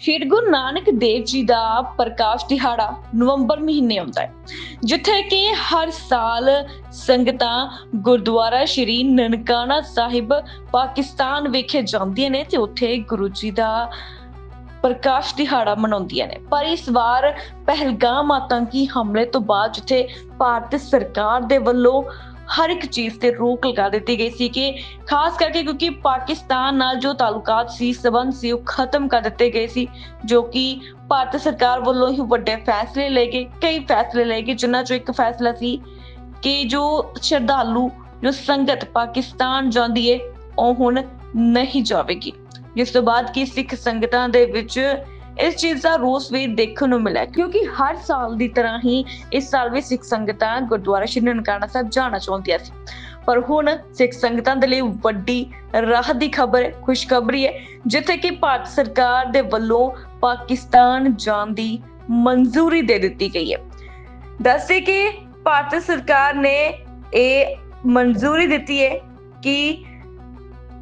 ਸ਼੍ਰੀ ਗੁਰੂ ਨਾਨਕ ਦੇਵ ਜੀ ਦਾ ਪ੍ਰਕਾਸ਼ ਦਿਹਾੜਾ ਨਵੰਬਰ ਮਹੀਨੇ ਆਉਂਦਾ ਹੈ, ਜਿੱਥੇ ਕਿ ਹਰ ਸਾਲ ਸੰਗਤਾਂ ਗੁਰਦੁਆਰਾ ਸ਼੍ਰੀ ਨਨਕਾਣਾ ਸਾਹਿਬ ਪਾਕਿਸਤਾਨ ਵਿਖੇ ਜਾਂਦੀਆਂ ਨੇ ਤੇ ਉੱਥੇ ਗੁਰੂ ਜੀ ਦਾ ਪ੍ਰਕਾਸ਼ ਦਿਹਾੜਾ ਮਨਾਉਂਦੀਆਂ ਨੇ। ਪਰ ਇਸ ਵਾਰ ਪਹਿਲਗਾਮ ਆਤੰਕੀ ਹਮਲੇ ਤੋਂ ਬਾਅਦ ਜਿੱਥੇ ਭਾਰਤ ਸਰਕਾਰ ਦੇ ਵੱਲੋਂ ਹਰ ਇੱਕ ਚੀਜ਼ ਤੇ ਰੋਕ ਲਗਾ ਦਿੱਤੀ ਗਈ ਸੀ ਕਿ ਖਾਸ ਕਰਕੇ ਕਿਉਂਕਿ ਪਾਕਿਸਤਾਨ ਨਾਲ ਜੋ ਤਾਲੁਕਾਤ ਸੀ, ਸਬੰਧ ਸੀ, ਉਹ ਖਤਮ ਕਰ ਦਿੱਤੇ ਗਏ ਸੀ, ਜੋ ਕਿ ਭਾਰਤ ਸਰਕਾਰ ਵੱਲੋਂ ਹੀ ਵੱਡੇ ਫੈਸਲੇ ਲਏ ਗਏ, ਕਈ ਫੈਸਲੇ ਲਏ ਗਏ, ਜਿਨ੍ਹਾਂ ਚੋਂ ਇੱਕ ਫੈਸਲਾ ਸੀ ਕਿ ਜੋ ਸ਼ਰਧਾਲੂ, ਜੋ ਸੰਗਤ ਪਾਕਿਸਤਾਨ ਜਾਂਦੀ ਏ, ਉਹ ਹੁਣ ਨਹੀਂ ਜਾਵੇਗੀ। ਜਿਸ ਤੋਂ ਬਾਅਦ ਕਿ ਸਿੱਖ ਸੰਗਤਾਂ ਦੇ ਵਿੱਚ ਇਸ ਚੀਜ਼ ਦਾ ਰੋਸ ਵੀ ਦੇਖਣ ਨੂੰ ਮਿਲਿਆ, ਕਿਉਂਕਿ ਹਰ ਸਾਲ ਦੀ ਤਰ੍ਹਾਂ ਹੀ ਇਸ ਸਾਲ ਵੀ ਸਿੱਖ ਸੰਗਤਾਂ ਗੁਰਦੁਆਰਾ ਸ਼੍ਰੀ ਨਨਕਾਣਾ ਸਾਹਿਬ ਜਾਣਾ ਚਾਹੁੰਦੀਆਂ ਸੀ। ਪਰ ਹੁਣ ਸਿੱਖ ਸੰਗਤਾਂ ਦੇ ਲਈ ਵੱਡੀ ਰਾਹ ਦੀ ਖਬਰ ਖੁਸ਼ਖਬਰੀ ਹੈ, ਜਿੱਥੇ ਕਿ ਭਾਰਤ ਸਰਕਾਰ ਦੇ ਵੱਲੋਂ ਪਾਕਿਸਤਾਨ ਜਾਣ ਦੀ ਮਨਜ਼ੂਰੀ ਦੇ ਦਿੱਤੀ ਗਈ ਹੈ। ਦੱਸਦੇ ਕਿ ਭਾਰਤ ਸਰਕਾਰ ਨੇ ਇਹ ਮਨਜ਼ੂਰੀ ਦਿੱਤੀ ਹੈ ਕਿ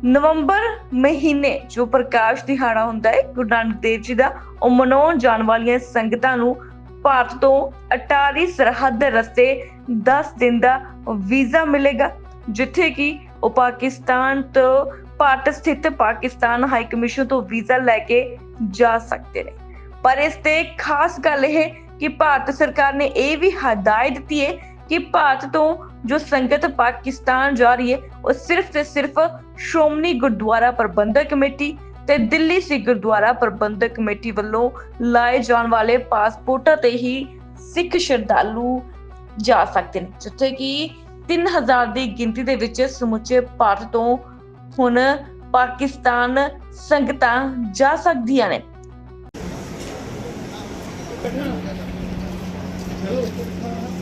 ਨਵੰਬਰ ਮਹੀਨੇ ਜੋ ਪ੍ਰਕਾਸ਼ ਦਿਹਾੜਾ ਹੁੰਦਾ ਹੈ, ਗੁਰੂ ਨਾਨਕ ਦੇਵ ਜੀ ਦਾ, ਉਹ ਮਨਾਉਣ ਜਾਣ ਵਾਲੀਆਂ ਸੰਗਤਾਂ ਨੂੰ ਭਾਰਤ ਤੋਂ ਅਟਾਰੀ ਸਰਹੱਦ ਰਸਤੇ 10 ਦਿਨ ਦਾ ਵੀਜ਼ਾ ਮਿਲੇਗਾ, ਜਿੱਥੇ ਕਿ ਉਹ ਪਾਕਿਸਤਾਨ ਤੋਂ ਭਾਰਤ ਸਥਿਤ ਪਾਕਿਸਤਾਨ ਹਾਈ ਕਮਿਸ਼ਨ ਤੋਂ ਵੀਜ਼ਾ ਲੈ ਕੇ ਜਾ ਸਕਦੇ ਨੇ। ਪਰ ਇਸ ਤੇ ਖਾਸ ਗੱਲ ਇਹ ਕਿ ਭਾਰਤ ਸਰਕਾਰ ਨੇ ਇਹ ਵੀ ਹਦਾਇਤ ਦਿੱਤੀ ਹੈ ਕਿ ਭਾਰਤ ਤੋਂ ਜੋ ਸੰਗਤ ਪਾਕਿਸਤਾਨ ਜਾ ਰਹੀ ਹੈ, ਉਹ ਸਿਰਫ ਤੇ ਸਿਰਫ ਸ਼੍ਰੋਮਣੀ ਗੁਰਦੁਆਰਾ ਪ੍ਰਬੰਧਕ ਕਮੇਟੀ ਤੇ ਦਿੱਲੀ ਸਿੱਖ ਗੁਰਦੁਆਰਾ ਪ੍ਰਬੰਧਕ ਕਮੇਟੀ ਵੱਲੋਂ ਲਾਏ ਜਾਣ ਵਾਲੇ ਪਾਸਪੋਰਟਾਂ ਤੇ ਹੀ ਸਿੱਖ ਸ਼ਰਧਾਲੂ ਜਾ ਸਕਦੇ ਨੇ ਜਿੱਥੇ ਕਿ 3000 ਦੀ ਗਿਣਤੀ ਦੇ ਵਿੱਚ ਸਮੁੱਚੇ ਭਾਰਤ ਤੋਂ ਹੁਣ ਪਾਕਿਸਤਾਨ ਸੰਗਤਾਂ ਜਾ ਸਕਦੀਆਂ ਨੇ Thank you.